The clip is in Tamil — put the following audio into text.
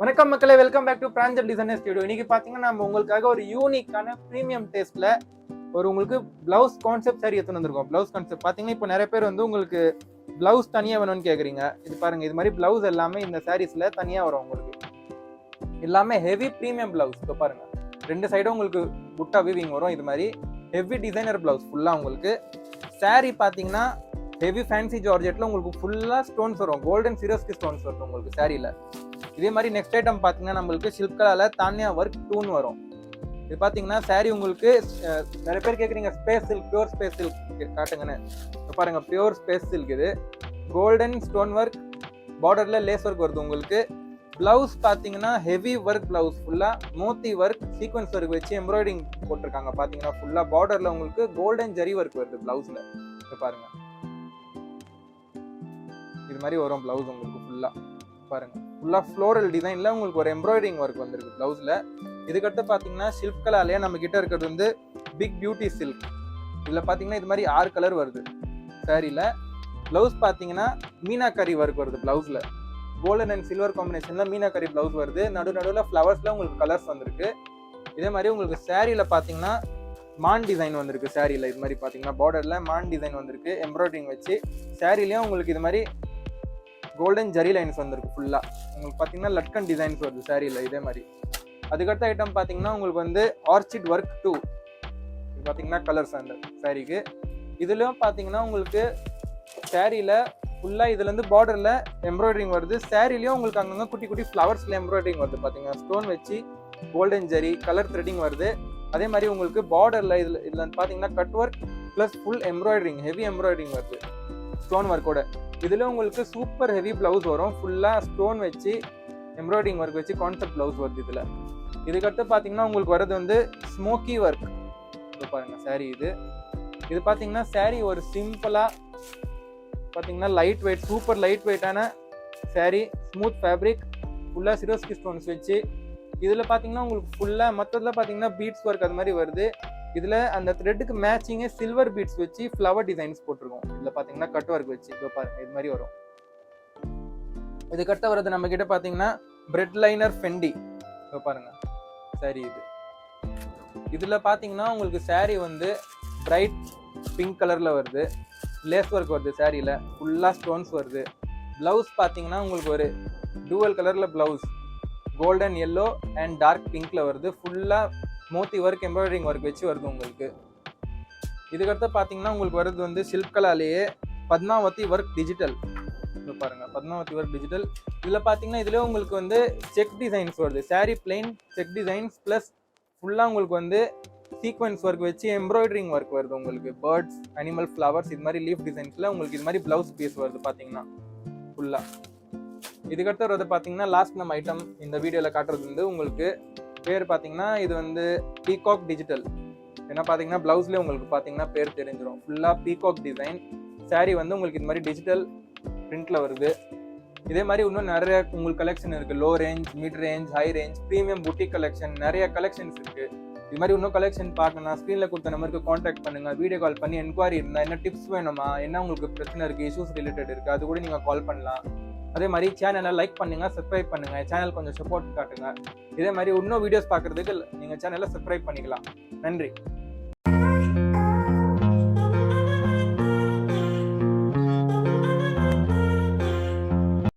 வணக்கம் மக்களே welcome back to Pranjal designer studio இன்னைக்கு பார்த்தீங்கன்னா நம்ம உங்களுக்காக ஒரு யூனிக்கான ப்ரீமியம் டேஸ்ட்ல ஒரு உங்களுக்கு பிளவுஸ் கான்செப்ட் சாரி எடுத்துன்னு வந்திருக்கோம். பிளவுஸ் கான்செப்ட் பார்த்தீங்கன்னா இப்போ நிறைய பேர் வந்து உங்களுக்கு பிளவுஸ் தனியாக வேணும்னு கேட்குறீங்க இது பாருங்க இது மாதிரி பிளவுஸ் எல்லாமே இந்த சாரீஸில் தனியாக வரும் உங்களுக்கு. எல்லாமே ஹெவி ப்ரீமியம் பிளவுஸ் இப்போ பாருங்க ரெண்டு சைடும் உங்களுக்கு புட்டா வீவிங் வரும். இது மாதிரி ஹெவி டிசைனர் பிளவுஸ் ஃபுல்லாக உங்களுக்கு. சாரீ பார்த்தீங்கன்னா ஹெவி ஃபேன்சி ஜார்ஜெட்டில் உங்களுக்கு ஃபுல்லாக ஸ்டோன்ஸ் வரும். கோல்டன் சிரோஸ்கி ஸ்டோன்ஸ் வரும் உங்களுக்கு சாரியில் இதே மாதிரி நெக்ஸ்ட் ஐட்டம் பார்த்தீங்கன்னா நம்மளுக்கு சில்கால தானியா ஒர்க் டூன் வரும். இது பார்த்தீங்கன்னா saree உங்களுக்கு நிறைய பேர் கேட்குறீங்க space silk pure space silk காட்டுங்கன்னு. பாருங்க பியூர் ஸ்பேஸ் சில்க் இது. கோல்டன் ஸ்டோன் ஒர்க் பார்டரில் லேஸ் ஒர்க் வருது உங்களுக்கு. ப்ளவுஸ் பார்த்தீங்கன்னா ஹெவி ஒர்க் ப்ளவுஸ் ஃபுல்லாக மோத்தி ஒர்க் சீக்வன்ஸ் ஒர்க் வச்சு எம்ப்ராய்டிங் போட்டிருக்காங்க பார்த்தீங்கன்னா ஃபுல்லாக பார்டரில் உங்களுக்கு கோல்டன் ஜரி ஒர்க் வருது ப்ளவுஸில் இப்போ பாருங்கள் இது மாதிரி வரும் ப்ளவுஸ் உங்களுக்கு ஃபுல்லாக பாருங்கள் ஃபுல்லாக ஃப்ளோரல் டிசைனில் உங்களுக்கு ஒரு எம்ப்ராய்டிங் ஒர்க் வந்திருக்கு ப்ளவுஸில் இதுக்கடுத்து பார்த்தீங்கன்னா சில்க் கலர்லேயே நம்ம கிட்ட இருக்கிறது வந்து பிக் பியூட்டி சில்க் இதில் பார்த்தீங்கன்னா இது மாதிரி ஆறு கலர் வருது. சாரியில் ப்ளவுஸ் பார்த்தீங்கன்னா மீனாக்கரி ஒர்க் வருது ப்ளவுஸில் கோல்டன் அண்ட் சில்வர் காம்பினேஷனில் மீனாக்கரி ப்ளவுஸ் வருது. நடு நடுவில் ஃப்ளவர்ஸில் உங்களுக்கு கலர்ஸ் வந்திருக்கு. இதே மாதிரி உங்களுக்கு சேரீயில் பார்த்தீங்கன்னா மான் டிசைன் வந்திருக்கு சேரீயில் இது மாதிரி பார்த்தீங்கன்னா பார்டரில் மான் டிசைன் வந்திருக்கு எம்ப்ராய்டிங் வச்சு சேரீலையும் உங்களுக்கு இது மாதிரி கோல்டன் ஜரி லைன்ஸ் வந்திருக்கு ஃபுல்லாக உங்களுக்கு பார்த்தீங்கன்னா லட்கன் டிசைன்ஸ் வருது சாரியில் இதே மாதிரி. அதுக்கடுத்த ஐட்டம் பார்த்தீங்கன்னா உங்களுக்கு வந்து ஆர்ச்சிட் ஒர்க் டூ இது பார்த்தீங்கன்னா கலர்ஸ் அந்த சாரிக்கு இதுலேயும் பார்த்தீங்கன்னா உங்களுக்கு சாரியில் ஃபுல்லாக இதுலேருந்து பார்டரில் எம்ப்ராய்டரிங் வருது. சாரிலையும் உங்களுக்கு அங்கங்கே குட்டி குட்டி ஃப்ளவர்ஸில் எம்ப்ராய்டரிங் வருது பார்த்தீங்கன்னா ஸ்டோன் வச்சு கோல்டன் ஜரி கலர் த்ரெட்டிங் வருது. அதே மாதிரி உங்களுக்கு பார்டரில் இதில் இதில் பார்த்தீங்கன்னா cut work plus full embroidering heavy embroidering வருது ஸ்டோன் ஒர்க்கோட இதில் உங்களுக்கு சூப்பர் ஹெவி ப்ளவுஸ் வரும். ஃபுல்லாக ஸ்டோன் வச்சு எம்ப்ராய்டிங் ஒர்க் வச்சு கான்செப்ட் ப்ளவுஸ் வருது இதில். இதுக்கடுத்து பார்த்தீங்கன்னா உங்களுக்கு வர்றது வந்து ஸ்மோக்கி ஒர்க் இது பாருங்கள் சாரீ இது. இது பார்த்தீங்கன்னா சாரீ ஒரு சிம்பிளாக பார்த்தீங்கன்னா லைட் வெயிட் சூப்பர் லைட் வெயிட்டான சாரீ ஸ்மூத் ஃபேப்ரிக் ஃபுல்லாக சிரோஸ்கி ஸ்டோன்ஸ் வச்சு. இதில் பார்த்தீங்கன்னா உங்களுக்கு ஃபுல்லாக மற்றதில் பார்த்தீங்கன்னா பீட்ஸ் ஒர்க் அது மாதிரி வருது. இதில் அந்த த்ரெட்டுக்கு மேட்சிங்கே சில்வர் பீட்ஸ் வச்சு ஃப்ளவர் டிசைன்ஸ் போட்டிருக்கோம். இதில் பார்த்தீங்கன்னா கட் ஒர்க் வச்சு. இப்போ பாருங்க இது மாதிரி வரும். இது கட்ட வரது நம்ம கிட்ட பார்த்தீங்கன்னா பிரெட் லைனர் ஃபெண்டி இப்போ பாருங்க சரி இது. இதில் பார்த்தீங்கன்னா உங்களுக்கு சாரீ வந்து பிரைட் பிங்க் கலரில் வருது. லேஸ் ஒர்க் வருது சாரியில் ஃபுல்லாக ஸ்டோன்ஸ் வருது. ப்ளவுஸ் பார்த்தீங்கன்னா உங்களுக்கு ஒரு டூவல் கலரில் blouse golden yellow and dark பிங்க்ல வருது. ஃபுல்லாக மோத்தி ஒர்க் எம்ப்ராய்டரிங் ஒர்க் வச்சு வருது உங்களுக்கு. இதுக்கடுத்து பார்த்தீங்கன்னா உங்களுக்கு வருது வந்து சில்க் கலாலேயே பத்மாவதி ஒர்க் டிஜிட்டல் இது பாருங்கள் பத்மாவதி ஒர்க் டிஜிட்டல் இதில் பார்த்தீங்கன்னா இதில் உங்களுக்கு வந்து செக் டிசைன்ஸ் வருது. saree plain check designs plus ஃபுல்லாக உங்களுக்கு வந்து சீக்வன்ஸ் ஒர்க் வச்சு எம்ப்ராய்டரிங் ஒர்க் வருது உங்களுக்கு. பேர்ட்ஸ் அனிமல் ஃப்ளவர்ஸ் இது மாதிரி லீஃப் டிசைன்ஸில் உங்களுக்கு இது மாதிரி ப்ளவுஸ் பீஸ் வருது பார்த்தீங்கன்னா ஃபுல்லாக இதுக்கடுத்து வரது பார்த்தீங்கன்னா லாஸ்ட் நம்ம ஐட்டம் இந்த வீடியோவில் காட்டுறது வந்து உங்களுக்கு பேர் பார்த்தீங்கன்னா இது வந்து பீகாக் டிஜிட்டல் ஏன்னா பார்த்தீங்கன்னா ப்ளவுஸ்லேயே உங்களுக்கு பார்த்தீங்கன்னா பேர் தெரிஞ்சிடும் ஃபுல்லாக பீகாக் டிசைன் சாரீ வந்து உங்களுக்கு இது மாதிரி டிஜிட்டல் பிரிண்ட்ல வருது. இதே மாதிரி இன்னும் நிறைய உங்களுக்கு கலெக்ஷன் இருக்குது low range mid range high range premium boutique collection நிறைய கலெக்ஷன்ஸ் இருக்குது இது மாதிரி இன்னும் கலெக்ஷன் பார்க்கணும் ஸ்க்ரீனில் கொடுத்த நம்பருக்கு காண்டாக்ட் பண்ணுங்கள் வீடியோ கால் பண்ணி என்கொயரி இருந்தால் என்ன டிப்ஸ் வேணுமா? என்ன உங்களுக்கு பிரச்சனை இருக்குது இஷ்யூஸ் ரிலேட்டட் இருக்குது அது கூட நீங்கள் கால் பண்ணலாம். அதே மாதிரி சேனலை லைக் பண்ணுங்க சப்ஸ்கிரைப் பண்ணுங்க. சேனல் கொஞ்சம் சப்போர்ட் காட்டுங்க. இதே மாதிரி இன்னும் வீடியோஸ் பார்க்கறதுக்கு நீங்க சேனலை சப்ஸ்கிரைப் பண்ணிக்கலாம். நன்றி.